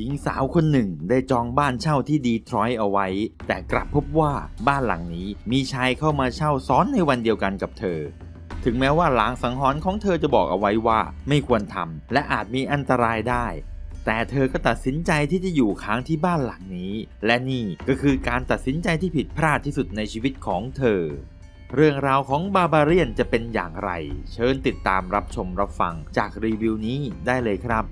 หญิงสาวคนหนึ่งได้จองบ้านเช่าที่ดีทรอยต์เอาไว้ แต่กลับพบว่าบ้านหลังนี้มีชายเข้ามาเช่าซ้อนในวันเดียวกันกับเธอ ถึงแม้ว่าลางสังหรณ์ของเธอจะบอกเอาไว้ว่าไม่ควรทำและอาจมีอันตรายได้ แต่เธอก็ตัดสินใจที่จะอยู่ค้างที่บ้านหลังนี้ และนี่ก็คือการตัดสินใจที่ผิดพลาดที่สุดในชีวิตของเธอ เรื่องราวของบาบาเรียนจะเป็นอย่างไร เชิญติดตามรับชมรับฟังจากรีวิวนี้ได้เลยครับ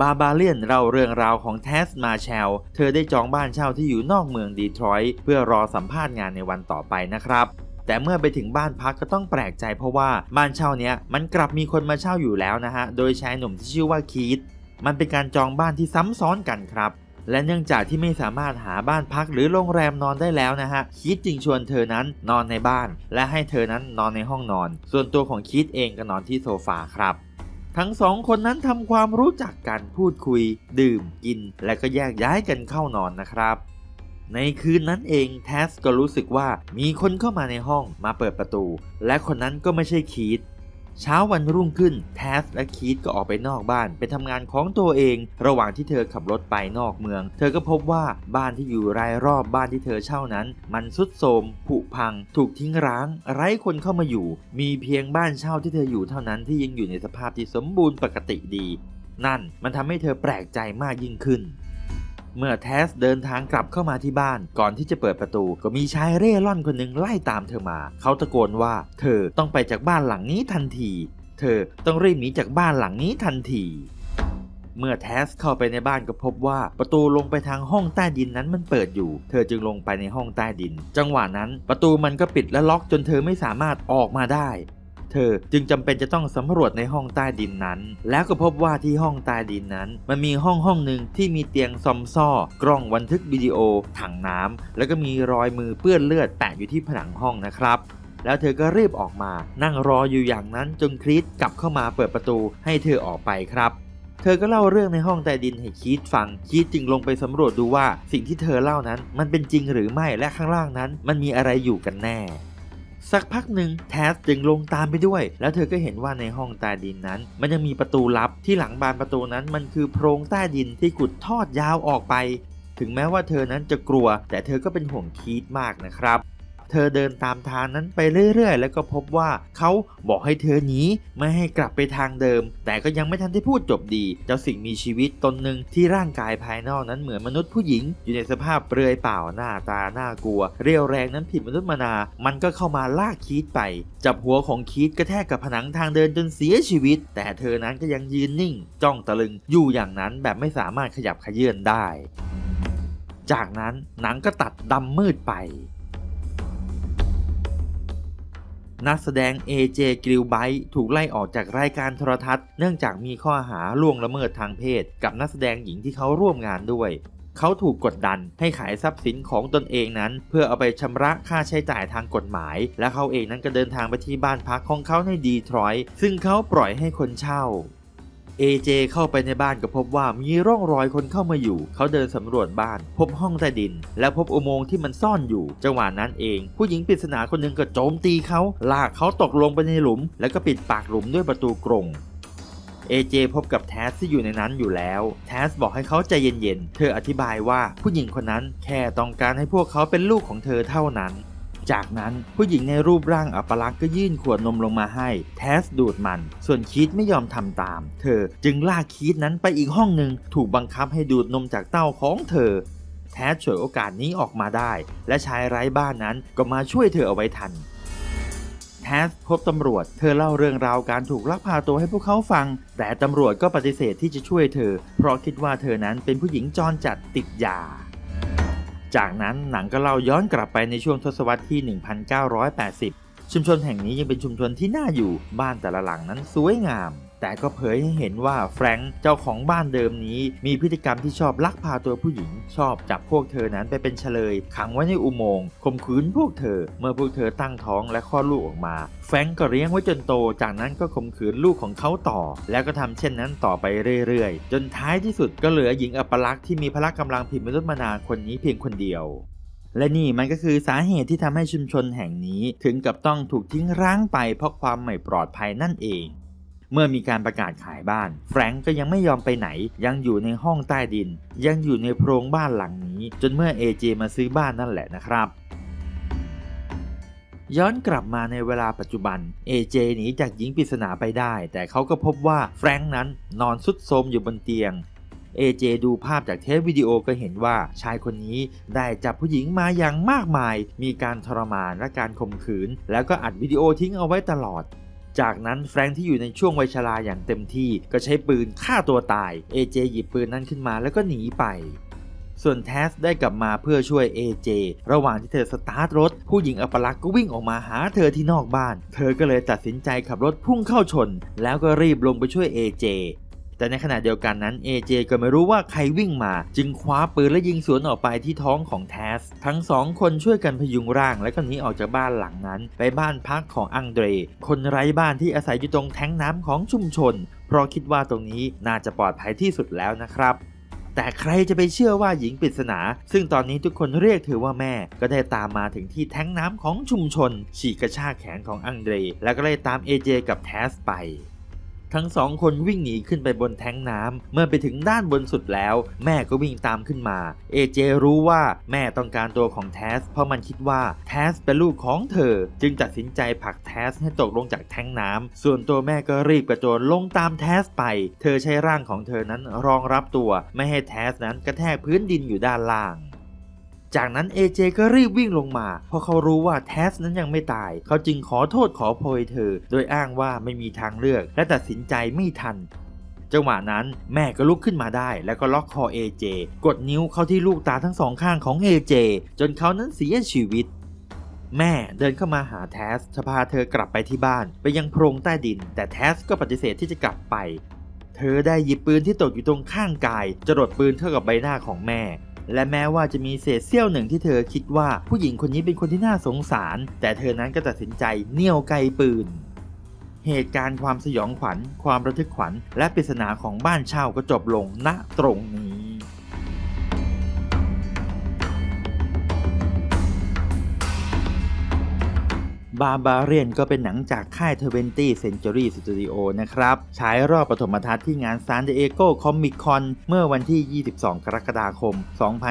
บาบาเลียนเล่าเรื่องราวของแทสมาแชล เธอได้จองบ้านเช่าที่อยู่นอกเมืองดีทรอยต์เพื่อรอสัมภาษณ์งานในวันต่อไปนะครับแต่เมื่อไปถึงบ้านพักก็ต้องแปลกใจเพราะว่าบ้านเช่าเนี้ยมันกลับมีคนมาเช่าอยู่แล้วนะฮะ โดยชายหนุ่มที่ชื่อว่าคีตมันเป็นการจองบ้านที่ซ้ำซ้อนกันครับ และเนื่องจากที่ไม่สามารถหาบ้านพักหรือโรงแรมนอนได้แล้วนะฮะ คีตจึงชวนเธอนั้นนอนในบ้าน และให้เธอนั้นนอนในห้องนอน ส่วนตัวของคีตเองก็นอนที่โซฟาครับ ทั้งสองคนนั้นทำความรู้จักกันพูดคุย ดื่มกิน และก็แยกย้ายกันเข้านอนนะครับในคืนนั้นเองแทสก็รู้สึกว่ามีคนเข้ามาในห้องมาเปิดประตู และคนนั้นก็ไม่ใช่คีต เช้าวันรุ่งขึ้นแทสและคีตก็ออกไปนอกบ้าน ไปทำงานของตัวเอง ระหว่างที่เธอขับรถไปนอกเมือง เธอก็พบว่าบ้านที่อยู่รายรอบบ้านที่เธอเช่านั้น มันสุดโทรมผุพัง ถูกทิ้งร้าง ไร้คนเข้ามาอยู่ มีเพียงบ้านเช่าที่เธออยู่เท่านั้นที่ยังอยู่ในสภาพที่สมบูรณ์ปกติดี นั่นมันทำให้เธอแปลกใจมากยิ่งขึ้น เมื่อแทสเดินทางกลับเข้ามาที่บ้าน ก่อนที่จะเปิดประตู ก็มีชายเร่ร่อนคนหนึ่งไล่ตามเธอมา เขาตะโกนว่า เธอต้องไปจากบ้านหลังนี้ทันที เธอต้องรีบหนีจากบ้านหลังนี้ทันทีเมื่อแทสเข้าไปในบ้านก็พบว่าประตูลงไปทางห้องใต้ดินนั้นมันเปิดอยู่ เธอจึงลงไปในห้องใต้ดิน จังหวะนั้นประตูมันก็ปิดและล็อกจนเธอไม่สามารถออกมาได้ เธอจึงจำเป็นจะต้องสำรวจในห้องใต้ดินนั้น แล้วก็พบว่าที่ห้องใต้ดินนั้น มันมีห้องห้องหนึ่งที่มีเตียงซอมซ่อ กล้องบันทึกวิดีโอ ถังน้ำแล้วก็มีรอยมือเปื้อนเลือดแปะอยู่ที่ผนังห้องนะครับแล้วเธอก็รีบออกมา นั่งรออยู่อย่างนั้นจนคริสกลับเข้ามาเปิดประตูให้เธอออกไปครับ เธอก็เล่าเรื่องในห้องใต้ดินให้คีตฟัง คีตจึงลงไปสำรวจดูว่าสิ่งที่เธอเล่านั้น มันเป็นจริงหรือไม่และข้างล่างนั้น มันมีอะไรอยู่กันแน่ สักพักหนึ่งแทสจึงลงตามไปด้วย แล้วเธอก็เห็นว่าในห้องใต้ดินนั้น มันยังมีประตูลับที่หลังบานประตูนั้นมันคือโพรงใต้ดินที่ขุดทอดยาวออกไป ถึงแม้ว่าเธอนั้นจะกลัว แต่เธอก็เป็นห่วงคีตมากนะครับ เธอเดินตามทางนั้นไปเรื่อยๆ แล้วก็พบว่าเขาบอกให้เธอหนีไม่ให้กลับไปทางเดิม แต่ก็ยังไม่ทันได้พูดจบดี เจ้าสิ่งมีชีวิตตนหนึ่งที่ร่างกายภายนอกนั้นเหมือนมนุษย์ผู้หญิง อยู่ในสภาพเปลือยเปล่าหน้าตาน่ากลัว เรียวแรงนั้นผิดมนุษย์มนา มันก็เข้ามาลากคีตไป จับหัวของคีตกระแทกกับผนังทางเดินจนเสียชีวิต แต่เธอนั้นก็ยังยืนนิ่ง จ้องตะลึงอยู่อย่างนั้นแบบไม่สามารถขยับขยื่นได้ จากนั้นหนังก็ตัดดำมืดไป นักแสดง AJ กริลไบถูกไล่ออกจากรายการโทรทัศน์ เนื่องจากมีข้อหาล่วงละเมิดทางเพศ กับนักแสดงหญิงที่เขาร่วมงานด้วย เขาถูกกดดันให้ขายทรัพย์สินของตนเองนั้น เพื่อเอาไปชำระค่าใช้จ่ายทางกฎหมาย และเขาเองนั้นก็เดินทางไปที่บ้านพักของเขาในดีทรอยต์ซึ่งเขาปล่อยให้คนเช่า AJ เข้าไปในบ้านก็พบว่ามีร่องรอยคนเข้ามาอยู่ เขาเดินสำรวจบ้าน พบห้องใต้ดิน และพบอุโมงค์ที่มันซ่อนอยู่ จังหวะนั้นเอง ผู้หญิงปริศนาคนหนึ่งก็โจมตีเขาลากเขาตกลงไปในหลุม แล้วก็ปิดปากหลุมด้วยประตูกรง AJ พบกับแทสที่อยู่ในนั้นอยู่แล้ว แทสบอกให้เขาใจเย็นๆ เธออธิบายว่าผู้หญิงคนนั้นแค่ต้องการให้พวกเขาเป็นลูกของเธอเท่านั้น จากนั้นผู้หญิงในรูปร่างอัปลักษ์ก็ยื่นขวดนมลงมาให้ แทสดูดมัน ส่วนคีตไม่ยอมทำตาม เธอจึงลากคีตนั้นไปอีกห้องหนึ่งถูกบังคับให้ดูดนมจากเต้าของเธอ แทสฉวยโอกาสนี้ออกมาได้ และชายไร้บ้านนั้นก็มาช่วยเธอเอาไว้ทันแทสพบตำรวจ เธอเล่าเรื่องราวการถูกลักพาตัวให้พวกเขาฟัง แต่ตำรวจก็ปฏิเสธที่จะช่วยเธอ เพราะคิดว่าเธอนั้นเป็นผู้หญิงจรจัดติดยา จากนั้นหนังก็เล่าย้อนกลับไปในช่วงทศวรรษที่ 1980 ชุมชนแห่งนี้ยังเป็นชุมชนที่น่าอยู่ บ้านแต่ละหลังนั้นสวยงาม แต่ก็เผยให้เห็นว่าแฟรงค์เจ้าของบ้านเดิมนี้ มีพฤติกรรมที่ชอบลักพาตัวผู้หญิง ชอบจับพวกเธอนั้นไปเป็นเฉลย ขังไว้ในอุโมงค์ข่มขืนพวกเธอ เมื่อพวกเธอตั้งท้องและคลอดลูกออกมา แฟรงค์ก็เลี้ยงไว้จนโต จากนั้นก็ข่มขืนลูกของเขาต่อ แล้วก็ทำเช่นนั้นต่อไปเรื่อยๆ จนท้ายที่สุดก็เหลือหญิงอัปลักษณ์ที่มีพละกำลังผิดมนุษย์มนาคนนี้เพียงคนเดียวและนี่มันก็คือสาเหตุที่ทำให้ชุมชนแห่งนี้ ถึงกับต้องถูกทิ้งร้างไปเพราะความไม่ปลอดภัยนั่นเอง เมื่อมีการประกาศขายบ้าน แฟรงก์ก็ยังไม่ยอมไปไหน ยังอยู่ในห้องใต้ดิน ยังอยู่ในโพรงบ้านหลังนี้ จนเมื่อ AJ มาซื้อบ้านนั่นแหละนะครับย้อนกลับมาในเวลาปัจจุบัน AJ หนีจากหญิงปริศนาไปได้ แต่เขาก็พบว่าแฟรงก์นั้นนอนสุดโทมอยู่บนเตียง AJ ดูภาพจากเทปวิดีโอก็เห็นว่าชายคนนี้ได้จับผู้หญิงมาอย่างมากมาย มีการทรมานและการข่มขืน แล้วก็อัดวิดีโอทิ้งเอาไว้ตลอด จากนั้นแฟรงค์ที่อยู่ในช่วงวัยชราอย่างเต็มที่ก็ใช้ปืนฆ่าตัวตาย AJ หยิบปืนนั้นขึ้นมาแล้วก็หนีไปส่วนแทสได้กลับมาเพื่อช่วย AJ ระหว่างที่เธอสตาร์ทรถ ผู้หญิงอัปลักษ์ก็วิ่งออกมาหาเธอที่นอกบ้าน เธอก็เลยตัดสินใจขับรถพุ่งเข้าชน แล้วก็รีบลงไปช่วย AJ แต่ในขณะเดียวกันนั้น AJ ก็ไม่รู้ว่าใครวิ่งมา จึงคว้าปืนและยิงสวนออกไปที่ท้องของแทส ทั้งสองคนช่วยกันพยุงร่างและก็หนีออกจากบ้านหลังนั้น ไปบ้านพักของอังเดร คนไร้บ้านที่อาศัยอยู่ตรงแท้งน้ำของชุมชน เพราะคิดว่าตรงนี้น่าจะปลอดภัยที่สุดแล้วนะครับแต่ใครจะไปเชื่อว่าหญิงปริศนา ซึ่งตอนนี้ทุกคนเรียกเธอว่าแม่ ก็ได้ตามมาถึงที่แท้งน้ำของชุมชน ฉีกกระชากแขนของอังเดร แล้วก็เลยตามเอเจกับแทสไป ทั้งสองคนวิ่งหนีขึ้นไปบนแท้งน้ำเมื่อไปถึงด้านบนสุดแล้ว แม่ก็วิ่งตามขึ้นมาเอเจรู้ว่าแม่ต้องการตัวของแทส เพราะมันคิดว่าแทสเป็นลูกของเธอ จึงตัดสินใจผลักแทสให้ตกลงจากแท้งน้ำส่วนตัวแม่ก็รีบกระโจนลงตามแทสไป เธอใช้ร่างของเธอนั้นรองรับตัว ไม่ให้แทสนั้นกระแทกพื้นดินอยู่ด้านล่าง จากนั้น AJ ก็รีบวิ่งลงมา เพราะเขารู้ว่าแทสนั้นยังไม่ตาย เขาจึงขอโทษขอโพยเธอ โดยอ้างว่าไม่มีทางเลือก และตัดสินใจไม่ทันจังหวะนั้นแม่ก็ลุกขึ้นมาได้ แล้วก็ล็อกคอ AJ กดนิ้วเข้าที่ลูกตาทั้งสองข้างของ AJ จนเขานั้นเสียชีวิต แม่เดินเข้ามาหาแทสจะพาเธอกลับไปที่บ้าน ไปยังโพรงใต้ดิน แต่แทสก็ปฏิเสธที่จะกลับไป เธอได้หยิบปืนที่ตกอยู่ตรงข้างกาย จรดปืนเข้ากับใบหน้าของแม่ และแม้ว่าจะมีเศษเสี้ยวหนึ่งที่เธอคิดว่าผู้หญิงคนนี้เป็นคนที่น่าสงสาร แต่เธอนั้นก็ตัดสินใจเนี่ยวไกลปืน เหตุการณ์ความสยองขวัญ ความระทึกขวัญ และปริศนาของบ้านเช่าก็จบลงณตรงนี้ บาบาเรียนก็เป็นหนังจากค่าย20 Century Studio นะครับฉายรอบปฐมทัศน์ที่งาน San Diego Comic Con เมื่อวันที่ 22 กรกฎาคม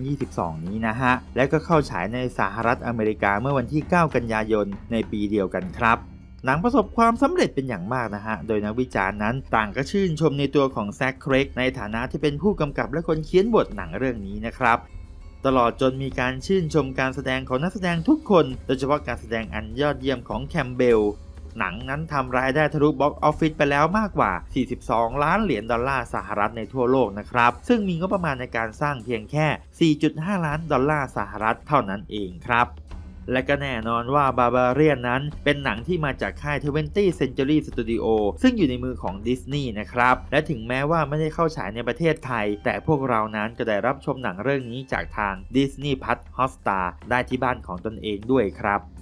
2022 นี้นะฮะ และก็เข้าฉายในสหรัฐอเมริกาเมื่อวันที่ 9 กันยายนในปีเดียวกันครับหนังประสบความสำเร็จเป็นอย่างมากนะฮะ โดยนักวิจารณ์นั้นต่างก็ชื่นชมในตัวของแซคเครกในฐานะที่เป็นผู้กำกับและคนเขียนบทหนังเรื่องนี้นะครับ ตลอดจนมีการชื่นชมการแสดงของนักแสดงทุกคน โดยเฉพาะการแสดงอันยอดเยี่ยมของแคมเบล หนังนั้นทำรายได้ทะลุบ็อกออฟฟิศไปแล้วมากกว่า 42 ล้านเหรียญดอลลาร์สหรัฐในทั่วโลกนะครับ ซึ่งมีงบประมาณในการสร้างเพียงแค่ 4.5 ล้านดอลลาร์สหรัฐเท่านั้นเองครับ และก็แน่นอนว่าบาบาเรียนนั้นเป็นหนังที่มาจากค่าย 20 Century Studio ซึ่งอยู่ในมือของดิสนีย์นะครับ และถึงแม้ว่าไม่ได้เข้าฉายในประเทศไทย แต่พวกเรานั้นก็ได้รับชมหนังเรื่องนี้จากทาง Disney Plus Hotstar ได้ที่บ้านของตนเองด้วยครับ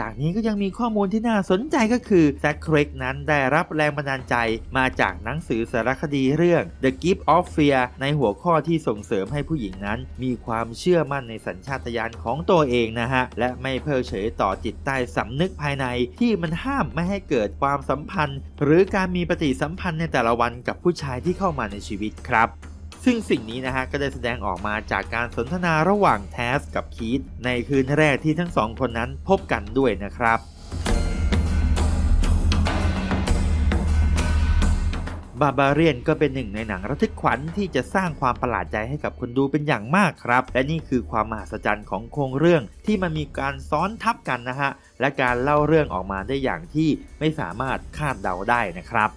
จากนี้ก็ยังมีข้อมูลที่น่าสนใจก็คือแซคเครกนั้นได้รับแรงบันดาลใจมาจากหนังสือสารคดีเรื่อง The Gift of Fear ในหัวข้อที่ส่งเสริมให้ผู้หญิงนั้น มีความเชื่อมั่นในสัญชาตญาณของตัวเองนะฮะ และไม่เพิกเฉยต่อจิตใต้สำนึกภายในที่มันห้ามไม่ให้เกิดความสัมพันธ์ หรือการมีปฏิสัมพันธ์ในแต่ละวันกับผู้ชายที่เข้ามาในชีวิตครับ ซึ่งสิ่งนี้นะฮะก็ได้แสดงออกมาจากการสนทนาระหว่างแทสกับคีตในคืนแรกที่ทั้งสองคนนั้นพบกันด้วยนะครับบาบาเรียนก็เป็นหนึ่งในหนังระทึกขวัญที่จะสร้างความประหลาดใจให้กับคนดูเป็นอย่างมากครับ และนี่คือความมหัศจรรย์ของโครงเรื่องที่มันมีการซ้อนทับกันนะฮะ และการเล่าเรื่องออกมาได้อย่างที่ไม่สามารถคาดเดาได้นะครับ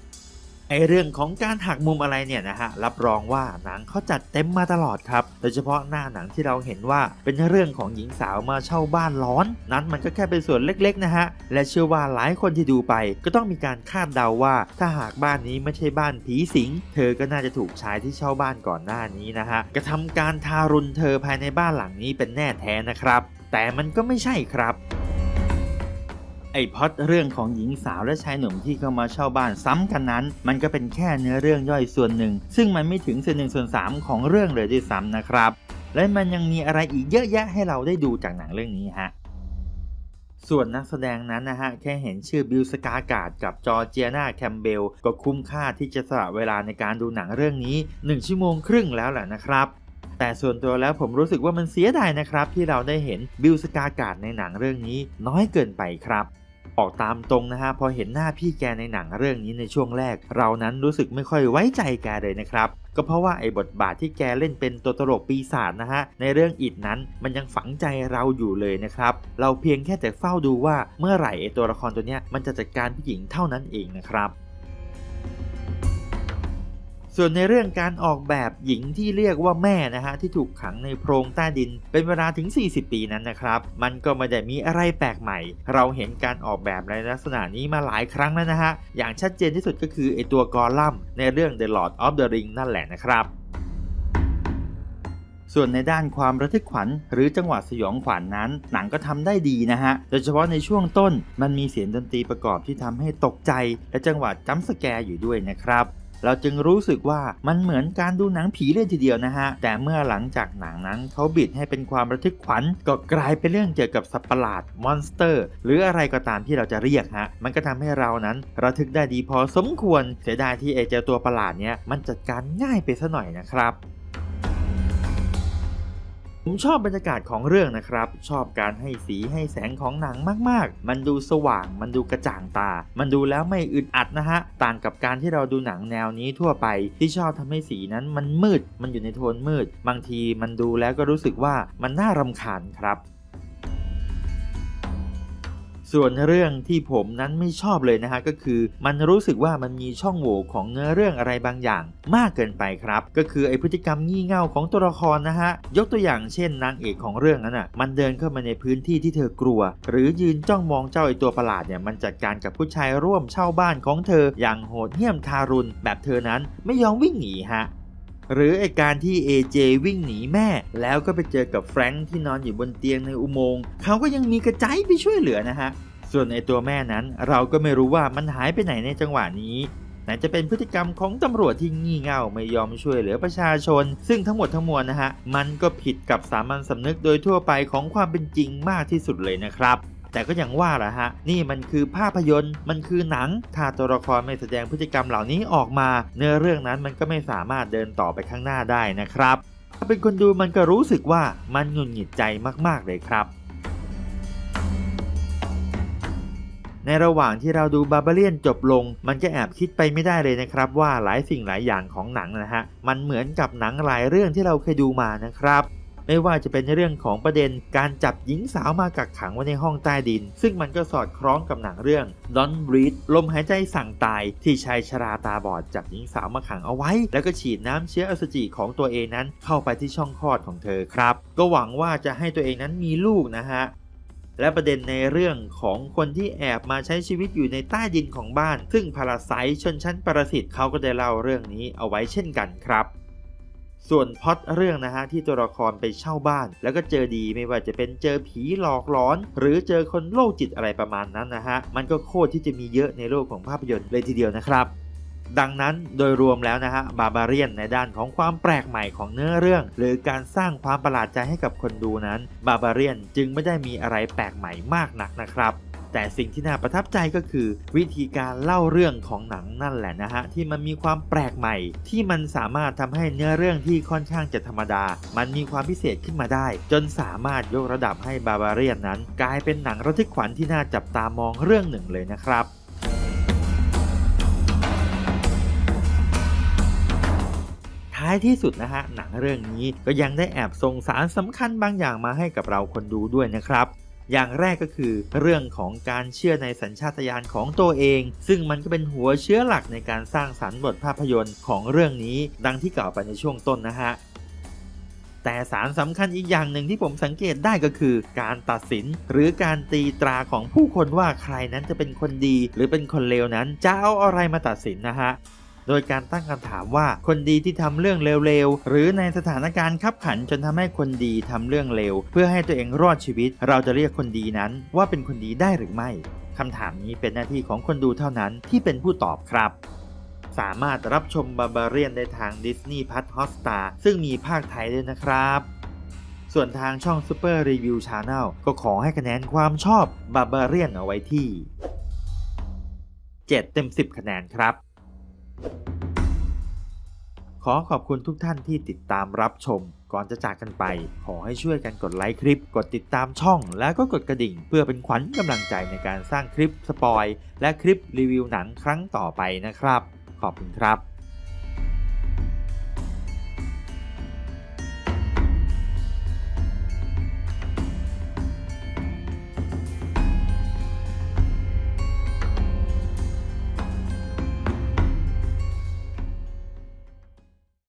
เรื่องของการหักมุมอะไรเนี่ยนะฮะรับรองว่าหนังเขาจัดเต็มมาตลอดครับ โดยเฉพาะหน้าหนังที่เราเห็นว่าเป็นเรื่องของหญิงสาวมาเช่าบ้านร้อน นั้นมันก็แค่เป็นส่วนเล็กๆนะฮะและเชื่อว่าหลายคนที่ดูไป ก็ต้องมีการคาดเดาว่าถ้าหากบ้านนี้ไม่ใช่บ้านผีสิง เธอก็น่าจะถูกชายที่เช่าบ้านก่อนหน้านี้นะฮะกระทำการทารุณเธอภายในบ้านหลังนี้เป็นแน่แท้นะครับแต่มันก็ไม่ใช่ครับ ไอพอดเรื่องของหญิงสาวและชายหนุ่มที่เข้ามาเช่าบ้านซ้ำกันนั้น มันก็เป็นแค่เนื้อเรื่องย่อยส่วนหนึ่ง ซึ่งมันไม่ถึงส่วนหนึ่งส่วนสามของเรื่องเลยด้วยซ้ำนะครับ และมันยังมีอะไรอีกเยอะแยะให้เราได้ดูจากหนังเรื่องนี้ฮะส่วนนักแสดงนั้นนะฮะ แค่เห็นชื่อบิลสกากาดกับจอเจียนาแคมเบล ก็คุ้มค่าที่จะสละเวลาในการดูหนังเรื่องนี้ 1 ชั่วโมงครึ่งแล้วแหละนะครับแต่ส่วนตัวแล้วผมรู้สึกว่ามันเสียดายนะครับ ที่เราได้เห็นบิลสกากาดในหนังเรื่องนี้น้อยเกินไปครับ ออกตามตรงนะฮะพอเห็นหน้าพี่แกในหนังเรื่องนี้ในช่วงแรก เรานั้นรู้สึกไม่ค่อยไว้ใจแกเลยนะครับก็เพราะว่าไอ้บทบาทที่แกเล่นเป็นตัวตลกปีศาจนะฮะในเรื่องอิดนั้นมันยังฝังใจเราอยู่เลยนะครับ เราเพียงแค่แต่เฝ้าดูว่าเมื่อไหร่ไอ้ตัวละครตัวเนี้ยมันจะจัดการผู้หญิงเท่านั้นเองนะครับ ส่วนในเรื่องการออกแบบหญิงที่เรียกว่าแม่นะฮะที่ถูกขังในโพรงใต้ดิน เป็นเวลาถึง 40 ปีนั้นนะครับ มันก็ไม่ได้มีอะไรแปลกใหม่ เราเห็นการออกแบบในลักษณะนี้มาหลายครั้งแล้วนะฮะ อย่างชัดเจนที่สุดก็คือไอตัวกอลัมในเรื่อง The Lord of the Ring นั่นแหละนะครับส่วนในด้านความระทึกขวัญหรือจังหวะสยองขวัญนนั้น หนังก็ทำได้ดีนะฮะ โดยเฉพาะในช่วงต้นมันมีเสียงดนตรีประกอบที่ทำให้ตกใจ และจังหวะจัมสแกร์อยู่ด้วยนะครับ เราจึงรู้สึกว่ามันเหมือนการดูหนังผีเลยทีเดียวนะฮะ แต่เมื่อหลังจากหนังนั้นเขาบิดให้เป็นความระทึกขวัญก็กลายเป็นเรื่องเกี่ยวกับสัตว์ประหลาดมอนสเตอร์ หรืออะไรก็ตามที่เราจะเรียกฮะ มันก็ทำให้เรานั้นระทึกได้ดีพอสมควร เสียดายที่ไอเจ้าตัวประหลาดเนี้ยมันจัดการง่ายไปซะหน่อยนะครับ ผมชอบบรรยากาศของเรื่องนะครับ ชอบการให้สีให้แสงของหนังมากๆ มันดูสว่าง มันดูกระจ่างตา มันดูแล้วไม่อึดอัดนะฮะ ต่างกับการที่เราดูหนังแนวนี้ทั่วไป ที่ชอบทำให้สีนั้นมันมืด มันอยู่ในโทนมืด บางทีมันดูแล้วก็รู้สึกว่ามันน่ารำคาญครับ ส่วนเรื่องที่ผมนั้นไม่ชอบเลยนะฮะก็คือมันรู้สึกว่ามันมีช่องโหว่ของเนื้อเรื่องอะไรบางอย่าง มากเกินไปครับ ก็คือไอพฤติกรรมงี่เง่าของตัวละครนะฮะยกตัวอย่างเช่นนางเอกของเรื่องนั้นอะมันเดินเข้ามาในพื้นที่ที่เธอกลัว หรือยืนจ้องมองเจ้าไอตัวประหลาดเนี่ยมันจัดการกับผู้ชายร่วมเช่าบ้านของเธออย่างโหดเหี้ยมทารุณแบบเธอนั้นไม่ยอมวิ่งหนีฮะ หรือไอการที่ AJ วิ่งหนีแม่ แล้วก็ไปเจอกับแฟรงค์ที่นอนอยู่บนเตียงในอุโมงค์เขาก็ยังมีกระจายไปช่วยเหลือนะฮะ ส่วนไอตัวแม่นั้นเราก็ไม่รู้ว่ามันหายไปไหนในจังหวะนี้ไหนจะเป็นพฤติกรรมของตำรวจที่งี่เง่าไม่ยอมช่วยเหลือประชาชน ซึ่งทั้งหมดทั้งมวลนะฮะ มันก็ผิดกับสามัญสำนึกโดยทั่วไปของความเป็นจริงมากที่สุดเลยนะครับ แต่ก็อย่างว่าแหละฮะ นี่มันคือภาพยนตร์ มันคือหนัง ถ้าตัวละครไม่แสดงพฤติกรรมเหล่านี้ออกมา เนื้อเรื่องนั้นมันก็ไม่สามารถเดินต่อไปข้างหน้าได้นะครับ ถ้าเป็นคนดูมันก็รู้สึกว่ามันหงุดหงิดใจมากๆเลยครับในระหว่างที่เราดูบาบาเลียนจบลง มันก็แอบคิดไปไม่ได้เลยนะครับ ว่าหลายสิ่งหลายอย่างของหนังนะฮะ มันเหมือนกับหนังหลายเรื่องที่เราเคยดูมานะครับ ไม่ว่าจะเป็นเรื่องของประเด็นการจับหญิงสาวมากักขังไว้ในห้องใต้ดิน ซึ่งมันก็สอดคล้องกับหนังเรื่อง Don't Breathe ลมหายใจสั่งตายที่ชายชราตาบอดจับหญิงสาวมาขังเอาไว้ แล้วก็ฉีดน้ำเชื้ออสุจิของตัวเองนั้นเข้าไปที่ช่องคลอดของเธอครับ ก็หวังว่าจะให้ตัวเองนั้นมีลูกนะฮะและประเด็นในเรื่องของคนที่แอบมาใช้ชีวิตอยู่ในใต้ดินของบ้าน ซึ่งพาราไซชนชั้นปรสิตเขาก็ได้เล่าเรื่องนี้เอาไว้เช่นกันครับ ส่วนพอตเรื่องนะฮะที่ตัวละครไปเช่าบ้าน แล้วก็เจอดีไม่ว่าจะเป็นเจอผีหลอกหลอน หรือเจอคนโรคจิตอะไรประมาณนั้นนะฮะมันก็โคตรที่จะมีเยอะในโลกของภาพยนตร์เลยทีเดียวนะครับดังนั้นโดยรวมแล้วนะฮะบาบาเรียนในด้านของความแปลกใหม่ของเนื้อเรื่อง หรือการสร้างความประหลาดใจให้กับคนดูนั้นบาบาเรียนจึงไม่ได้มีอะไรแปลกใหม่มากนักนะครับ แต่สิ่งที่น่าประทับใจก็คือ วิธีการเล่าเรื่องของหนังนั่นแหละนะฮะที่มันมีความแปลกใหม่ ที่มันสามารถทำให้เนื้อเรื่องที่ค่อนข้างจะธรรมดา มันมีความพิเศษขึ้นมาได้ จนสามารถยกระดับให้บาบาเรียนนั้น กลายเป็นหนังระทึกขวัญที่น่าจับตามองเรื่องหนึ่งเลยนะครับท้ายที่สุดนะฮะหนังเรื่องนี้ก็ยังได้แอบส่งสารสำคัญบางอย่างมาให้กับเราคนดูด้วยนะครับ อย่างแรกก็คือ เรื่องของการเชื่อในสัญชาตญาณของตัวเอง ซึ่งมันก็เป็นหัวเชื้อหลักในการสร้างสรรค์บทภาพยนตร์ของเรื่องนี้ ดังที่กล่าวไปในช่วงต้นนะฮะแต่สารสำคัญอีกอย่างหนึ่งที่ผมสังเกตได้ก็คือ การตัดสิน หรือการตีตราของผู้คนว่าใครนั้นจะเป็นคนดี หรือเป็นคนเลวนั้นจะเอาอะไรมาตัดสินนะฮะ โดยการตั้งคำถามว่าคนดีที่ทำเรื่องเลวๆ หรือในสถานการณ์ขับขันจนทำให้คนดีทำเรื่องเลวเพื่อให้ตัวเองรอดชีวิต เราจะเรียกคนดีนั้นว่าเป็นคนดีได้หรือไม่คำถามนี้เป็นหน้าที่ของคนดูเท่านั้นที่เป็นผู้ตอบครับสามารถรับชมบาบาเรียนได้ทาง Disney p l u s Hotstar ซึ่งมีภาคไทยด้วยนะครับ ส่วนทางช่อง Super Review Channel ก็ขอให้คะแนนความชอบบาบาเรียนเอาไว้ที่ 7 เต็ม 10 คะแนนครับ ขอขอบคุณทุกท่านที่ติดตามรับชม ก่อนจะจากกันไป ขอให้ช่วยกันกดไลค์คลิป กดติดตามช่อง แล้วก็กดกระดิ่ง เพื่อเป็นขวัญกำลังใจในการสร้างคลิปสปอยและคลิปรีวิวหนังครั้งต่อไปนะครับ ขอบคุณครับ